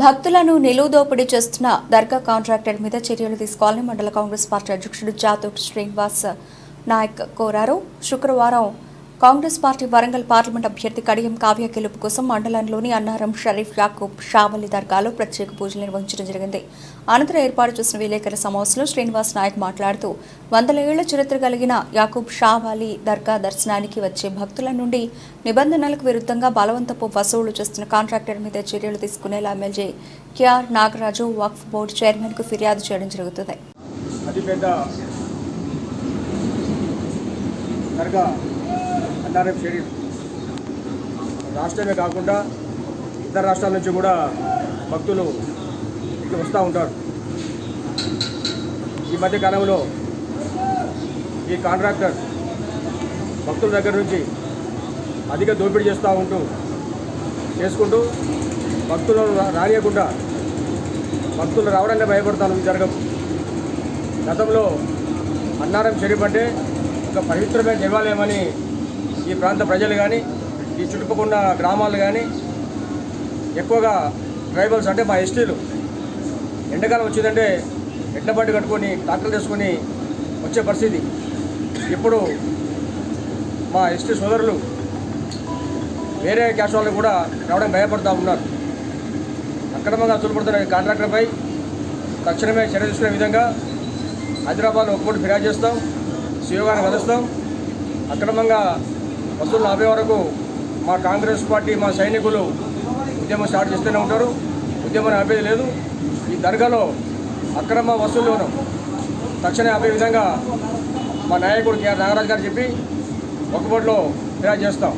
భక్తులను నిలువుదోపిడీ చేస్తున్న దర్గా కాంట్రాక్టర్ మీద చర్యలు తీసుకోవాలని మండల కాంగ్రెస్ పార్టీ అధ్యక్షుడు జాతూర్ శ్రీనివాస్ నాయక్ కోరారు. శుక్రవారం కాంగ్రెస్ పార్టీ వరంగల్ పార్లమెంట్ అభ్యర్థి కడియం కావ్య గెలుపు కోసం మండలంలోని అన్నారం షరీఫ్ యాకూబ్ షావలి దర్గాలో ప్రత్యేక పూజలు నిర్వహించడం జరిగింది. అనంతరం ఏర్పాటు చేసిన విలేకరుల సమావేశంలో శ్రీనివాస్ నాయక్ మాట్లాడుతూ వందల ఏళ్ళ చరిత్ర కలిగిన యాకూబ్ షావాలి దర్గా దర్శనానికి వచ్చే భక్తుల నుండి నిబంధనలకు విరుద్ధంగా బలవంతపు వసూళ్ళు చేస్తున్న కాంట్రాక్టర్ మీద చర్యలు తీసుకునేలా ఎమ్మెల్యే కేఆర్ నాగరాజు వక్ఫ్ బోర్డు చైర్మన్కు ఫిర్యాదు చేయడం జరుగుతుంది. దర్గా అన్నారం షెడ్యూల్ రాష్ట్రమే కాకుండా ఇతర రాష్ట్రాల నుంచి కూడా భక్తులు ఇక్కడ వస్తూ ఉంటారు. ఈ మధ్య కాలంలో ఈ కాంట్రాక్టర్ భక్తుల దగ్గర నుంచి అధిక దోపిడీ చేస్తూ ఉంటూ చేసుకుంటూ భక్తులను రానియకుండా భక్తులు రావడాన్ని భయపడతాను. జరగదు. గతంలో అన్నారం షరీఫ్ అంటే ఒక పవిత్రమైన దేవాలయం అని ఈ ప్రాంత ప్రజలు కానీ ఈ చుట్టుపక్కల గ్రామాలు కానీ ఎక్కువగా ట్రైబల్స్ అంటే మా ఎస్టీలు. ఎండాకాలం వచ్చిందంటే ఎడ్ల బండి కట్టుకొని ట్రాక్టర్లు తీసుకొని వచ్చే పరిస్థితి. ఇప్పుడు మా ఎస్టీ సోదరులు వేరే క్యాస్ట్ వాళ్ళు కూడా రావడం భయపడుతూ ఉన్నారు. అక్రమంగా చూపడుతున్న కాంట్రాక్టర్పై తక్షణమే చర్య తీసుకునే విధంగా హైదరాబాద్లో ఒక్కటి ఫిర్యాదు చేస్తాం సీఓ గారిని అక్రమంగా వసూలు ఆపే వరకు మా కాంగ్రెస్ పార్టీ మా సైనికులు ఉద్యమం స్టార్ట్ చేస్తూనే ఉంటారు. ఉద్యమం ఆపేది లేదు. ఈ దర్గాలో అక్రమ వసూళ్ళను తక్షణమే ఆపే విధంగా మా నాయకుడు కేఆర్ నాగరాజు గారు చెప్పి ఒక్కబోట్లో ఫిర్యాదు చేస్తాం.